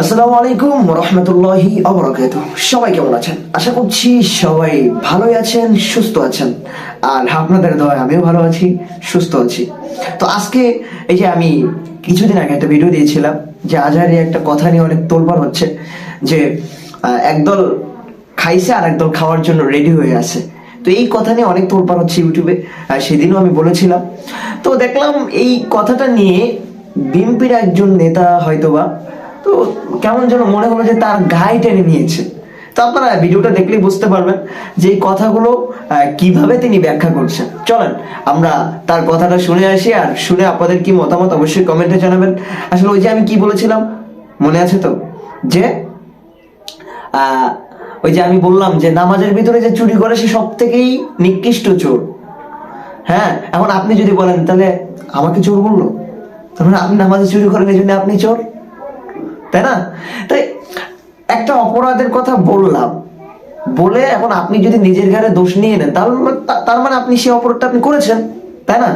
আসসালামু আলাইকুম রহমতুল্লাহি অবরাকাত সবাই কেমন আছেন? আশা করছি সবাই ভালোই আছেন, সুস্থ আছেন। আর আপনাদের দয় আমিও ভালো আছি, সুস্থ আছি। তো আজকে এই যে আমি কিছুদিন আগে একটা ভিডিও দিয়েছিলাম যে আজহারি একটা কথা নিয়ে অনেক তোলপাড় হচ্ছে যে একদল খাইছে আর একদল খাওয়ার জন্য রেডি হয়ে আছে। তো এই কথা নিয়ে অনেক তোলপাড় হচ্ছে ইউটিউবে সেদিনও আমি বলেছিলাম। তো দেখলাম এই কথাটা নিয়ে বিএনপির একজন নেতা হয়তোবা, তো কেমন যেন মনে হলো যে তার গায়ে টেনে নিয়েছে। তো আপনারা ভিডিওটা দেখলেই বুঝতে পারবেন যে এই কথাগুলো কীভাবে তিনি ব্যাখ্যা করছেন। চলেন, আমরা তার কথাটা শুনে আসি আর শুনে আপনাদের কি মতামত অবশ্যই কমেন্টে জানাবেন। আসলে ওই যে আমি কি বলেছিলাম? মনে আছে তো? যে ওই যে আমি বললাম যে নামাজের ভিতরে যে চুরি করে সে সব থেকেই নিকৃষ্ট চোর। হ্যাঁ এখন আপনি যদি বলেন, তাহলে আমাকে চোর বলল? তার মানে আপনি নামাজে চুরি করেন, এই জন্য আপনি চোর? তাই না? তাই একটা অপরাধের কথা বললাম। বলে এখন আপনি যদি নিজের ঘরে দোষ নিয়ে নেন তার মানে আপনি সেই অপরাধটা আপনি করেছেন, তাই না?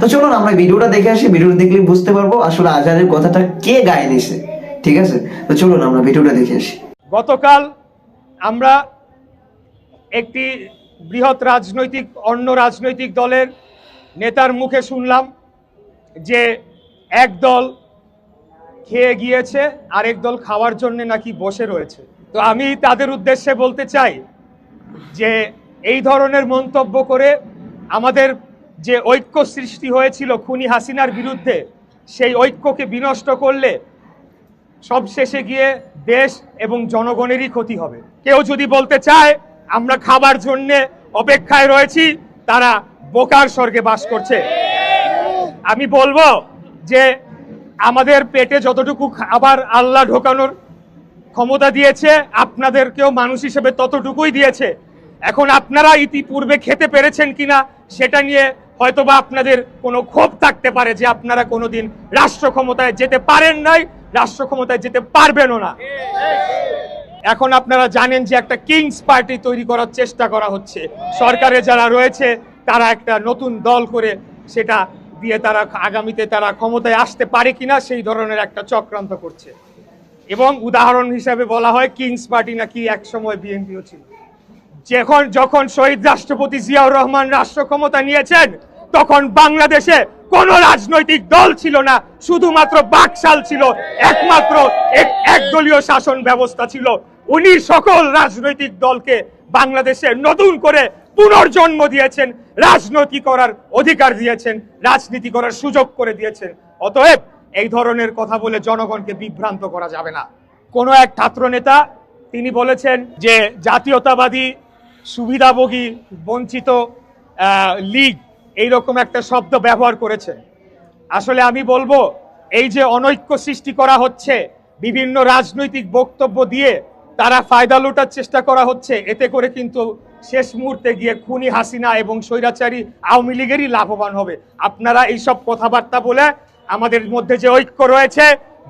তো চলুন আমরা ভিডিওটা দেখে আসি, ভিডিওটা দেখলে বুঝতে পারব আসলে আজারের কথাটা কে গায়ে নিছে ঠিক আছে? তো চলুন আমরা ভিডিওটা দেখে আসি। গতকাল আমরা একটি বৃহৎ রাজনৈতিক, অন্য রাজনৈতিক দলের নেতার মুখে শুনলাম যে এক দল খেয়ে গিয়েছে, আরেক দল খাওয়ার জন্য নাকি বসে রয়েছে। তো আমি তাদের উদ্দেশ্যে বলতে চাই যে এই ধরনের মন্তব্য করে আমাদের যে ঐক্য সৃষ্টি হয়েছিল খুনি হাসিনার বিরুদ্ধে, সেই ঐক্যকে বিনষ্ট করলে সব শেষে গিয়ে দেশ এবং জনগণেরই ক্ষতি হবে। কেউ যদি বলতে চায়, আমরা খাবার জন্যে অপেক্ষায় রয়েছি, তারা বোকার স্বর্গে বাস করছে। আমি বলব যে আমাদের পেটে যতটুকু খাবার আল্লাহ ঢোকানোর ক্ষমতা দিয়েছে, আপনাদেরকেও মানুষ হিসেবে ততটুকুই দিয়েছে। এখন আপনারা ইতিপূর্বে খেতে পেরেছেন কিনা, সেটা নিয়ে হয়তোবা আপনাদের কোনো ক্ষোভ থাকতে পারে যে আপনারা কোনোদিন রাষ্ট্র ক্ষমতায় যেতে পারেন নাই, রাষ্ট্র ক্ষমতায় যেতে পারবেনও না। এখন আপনারা জানেন যে একটা কিংস পার্টি তৈরি করার চেষ্টা করা হচ্ছে। সরকারে যারা রয়েছে, তারা একটা নতুন দল করে সেটা দিয়ে তারা আগামীতে তারা ক্ষমতায় আসতে পারে কিনা সেই ধরনের একটা চক্রান্ত করছে। এবং উদাহরণ হিসাবে বলা হয়, কিংস পার্টি নাকি একসময় বিএনপিও ছিল। যখন যখন শহীদ রাষ্ট্রপতি জিয়াউর রহমান রাষ্ট্র ক্ষমতা নিয়েছেন, তখন বাংলাদেশে কোন রাজনৈতিক দল ছিল না। শুধুমাত্র বাকশাল ছিল। একমাত্র এক- একদলীয় শাসন ব্যবস্থা ছিল। উনি সকল রাজনৈতিক দলকে বাংলাদেশে নতুন করে পুনর্জন্ম দিয়েছেন, রাজনীতি করার অধিকার দিয়েছেন, রাজনীতি করার সুযোগ করে দিয়েছেন। অতএব এই ধরনের কথা বলে জনগণকে বিভ্রান্ত করা যাবে না। কোন এক ছাত্র নেতা, তিনি বলেছেন যে জাতীয়তাবাদী, সুবিধাভোগী, বঞ্চিত লীগ, এইরকম একটা শব্দ ব্যবহার করেছেন আসলে আমি বলব, এই যে অনৈক্য সৃষ্টি করা হচ্ছে, বিভিন্ন রাজনৈতিক বক্তব্য দিয়ে তারা ফায়দা লুটার চেষ্টা করা হচ্ছে। এতে করে কিন্তু শেষ মুহূর্তে গিয়ে খুনি হাসিনা এবং স্বৈরাচারী আওয়ামী লীগেরই লাভবান হবে। আপনারা এইসব কথাবার্তা বলে আমাদের মধ্যে যে ঐক্য রয়েছে,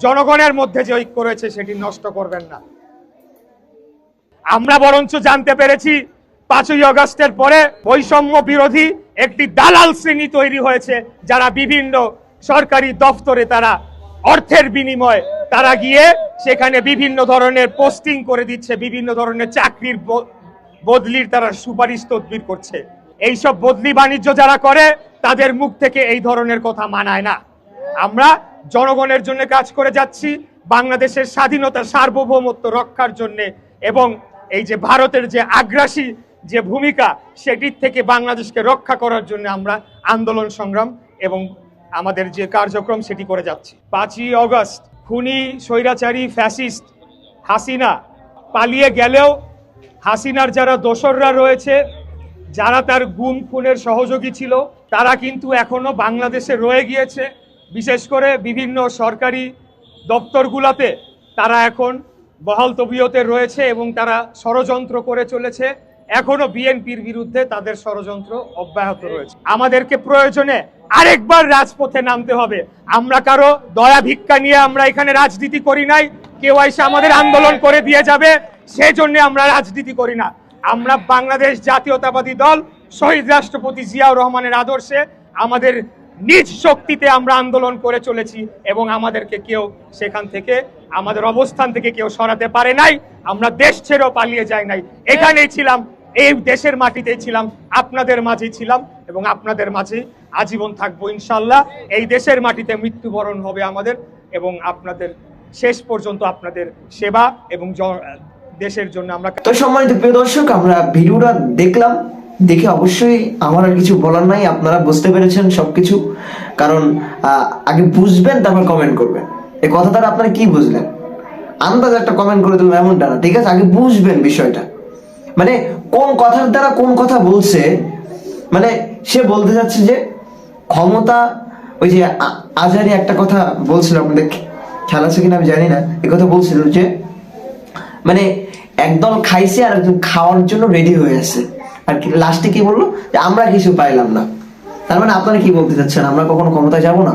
জনগণের মধ্যে যে ঐক্য রয়েছে, সেটি নষ্ট করবেন না। আমরা বরঞ্চ জানতে পেরেছি, পাঁচই অগস্টের পরে বৈষম্য বিরোধী একটি দালাল শ্রেণি তৈরি হয়েছে, যারা বিভিন্ন সরকারি দফতরে তারা অর্থের বিনিময়ে তারা গিয়ে সেখানে বিভিন্ন ধরনের পোস্টিং করে দিচ্ছে, বিভিন্ন ধরনের চাকরির বদলির তারা সুপারিশ তদবির করছে। এইসব বদলি বাণিজ্য যারা করে, তাদের মুখ থেকে এই ধরনের কথা মানায় না। আমরা জনগণের জন্য কাজ করে যাচ্ছি, বাংলাদেশের স্বাধীনতা সার্বভৌমত্ব রক্ষার জন্য এবং এই যে ভারতের যে আগ্রাসী যে ভূমিকা, সেটির থেকে বাংলাদেশকে রক্ষা করার জন্য আমরা আন্দোলন সংগ্রাম এবং আমাদের যে কার্যক্রম, সেটি করে যাচ্ছি। পাঁচই অগস্ট খুনি, স্বৈরাচারী, ফ্যাসিস্ট হাসিনা পালিয়ে গেলেও হাসিনার যারা দোসররা রয়েছে, যারা তার গুম, খুনের সহযোগী ছিল, তারা কিন্তু এখনও বাংলাদেশে রয়ে গিয়েছে। বিশেষ করে বিভিন্ন সরকারি দপ্তরগুলোতে তারা এখন বহাল তবিয়তে রয়েছে এবং তারা ষড়যন্ত্র করে চলেছে। এখনও বিএনপির বিরুদ্ধে তাদের ষড়যন্ত্র অব্যাহত রয়েছে। আমাদেরকে প্রয়োজনে আরেকবার রাজপথে নামতে হবে। আমরা কারও দয়া ভিক্ষা নিয়ে আমরা এখানে রাজনীতি করি নাই। কেউ এসে আমাদের আন্দোলন করে দিয়ে যাবে, সেজন্য আমরা রাজনীতি করি না। আমরা বাংলাদেশ জাতীয়তাবাদী দল, শহীদ রাষ্ট্রপতি জিয়াউর রহমানের আদর্শে আমাদের নিজ শক্তিতে আমরা আন্দোলন করে চলেছি এবং আমাদেরকে কেউ সেখান থেকে, আমাদের অবস্থান থেকে কেউ সরাতে পারে নাই। আমরা দেশ ছেড়েও পালিয়ে যাই নাই। এখানেই ছিলাম, এই দেশের মাটিতেই ছিলাম, আপনাদের মাঝেই ছিলাম। এবং আপনাদের মাঝে আজীবন থাকব ইনশাল্লাহ এই দেশের মাটিতে মৃত্যুবরণ হবে আমাদের এবং আপনাদের শেষ পর্যন্ত আপনাদের সেবা এবং দেশের জন্য আমরা তো সম্মানিত প্রিয় দর্শক, আমরা ভিডিওটা দেখলাম। দেখে অবশ্যই আমার আর কিছু বলার নাই, আপনারা বুঝতে পেরেছেন সবকিছু। কারণ আগে বুঝবেন, তারপর কমেন্ট করবেন। এই কথা দ্বারা আপনারা কি বুঝলেন? আন্দাজ একটা কমেন্ট করে দিলাম, এমনটা না, ঠিক আছে? আগে বুঝবেন বিষয়টা। মানে কোন কথার দ্বারা কোন কথা বলছে মানে সে বলতে যাচ্ছে যে, ক্ষমতা, ওই যে আজারি একটা কথা বলছিল আপনাদের, খেয়াল আছে কিনা আমি জানি না এই কথা বলছিল যে মানে একদল খাইছে আর একজন খাওয়ার জন্য রেডি হয়ে আছে। আর কি লাস্টে কি বলল? যে আমরা কিছু পাইলাম না। তার মানে আপনারা কি বলতে চাচ্ছেন আমরা কখনো ক্ষমতায় যাব না?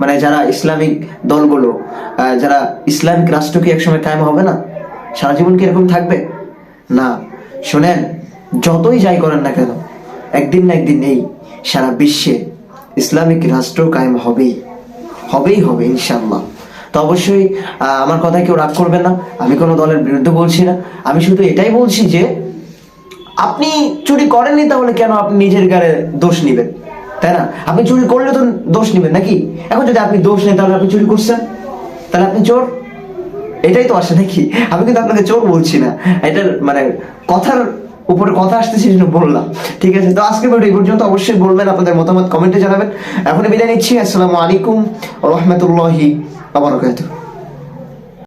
মানে যারা ইসলামিক দলগুলো যারা ইসলামিক রাষ্ট্র কি একসময় কায়েম হবে না? সারা জীবন কি এরকম থাকবে? না। শোনেন, যতই যাই করেন না কেন একদিন না একদিন নেই সারা বিশ্বে ইসলামিক রাষ্ট্র কায়েম হবেই। হবেই হবে ইনশাল্লাহ তো অবশ্যই আমার কথা কেউ রাগ করবে না, আমি কোনো দলের বিরুদ্ধে বলছি না। আমি শুধু এটাই বলছি যে, আপনি চুরি করেননি তাহলে কেন আপনি নিজের গায়ে দোষ নেবেন? তাই না? আপনি চুরি করলে তো দোষ নেবেন নাকি? এখন যদি আপনি দোষ নেন, তাহলে আপনি চুরি করছেন। তাহলে আপনি চোর? এটাই তো আসে নাকি? আমি কিন্তু আপনাকে চোর বলছি না। এটার মানে কথার উপরে কথা আসতে সেই জন্য বললাম। ঠিক আছে? তো আজকে ভিডিও এই পর্যন্ত। অবশ্যই বলবেন, আপনাদের মতামত কমেন্টে জানাবেন। এখন বিদায় নিচ্ছি। আসসালামু আলাইকুম রহমতুল্লাহি আবরকাতুহ